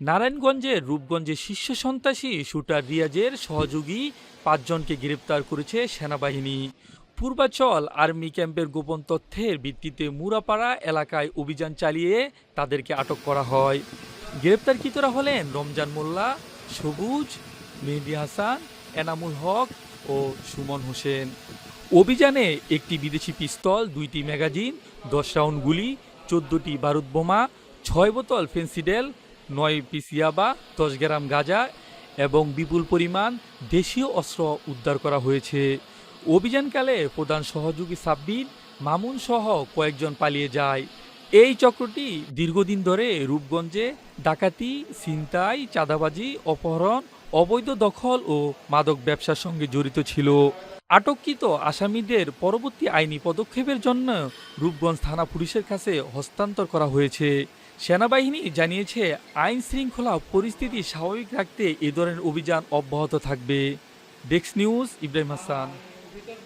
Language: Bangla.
নারায়ণগঞ্জের রূপগঞ্জে শীর্ষ সন্ত্রাসী শুটার রিয়াজের সহযোগী পাঁচজনকে গ্রেপ্তার করেছে সেনাবাহিনী। পূর্বাচল আর্মি ক্যাম্পের গোপন তথ্যের ভিত্তিতে মুরাপাড়া এলাকায় অভিযান চালিয়ে তাদেরকে আটক করা হয়। গ্রেপ্তারকৃতরা হলেন রমজান মোল্লা, সবুজ, মেহেদি হাসান, এনামুল হক ও সুমন হোসেন। অভিযানে একটি বিদেশি পিস্তল, দুইটি ম্যাগাজিন, দশ রাউন্ড গুলি, চোদ্দোটি বারুদ বোমা, ছয় বোতল ফেন্সিডেল নয় পিস ইয়াবা দশ গ্রাম গাঁজা এবং বিপুল পরিমাণ দেশীয় অস্ত্র উদ্ধার করা হয়েছে। অভিযানকালে প্রধান সহযোগী সাব্বির, মামুন সহ কয়েকজন পালিয়ে যায়। এই চক্রটি দীর্ঘদিন ধরে রূপগঞ্জে ডাকাতি, ছিনতাই, চাঁদাবাজি, অপহরণ, অবৈধ দখল ও মাদক ব্যবসার সঙ্গে জড়িত ছিল। আটককৃত আসামিদের পরবর্তী আইনি পদক্ষেপের জন্য রূপগঞ্জ থানা পুলিশের কাছে হস্তান্তর করা হয়েছে। সেনাবাহিনী জানিয়েছে, আইন শৃঙ্খলা পরিস্থিতি স্বাভাবিক রাখতে এ ধরনের অভিযান অব্যাহত থাকবে। ডেক্স নিউজ, ইব্রাহিম হাসান।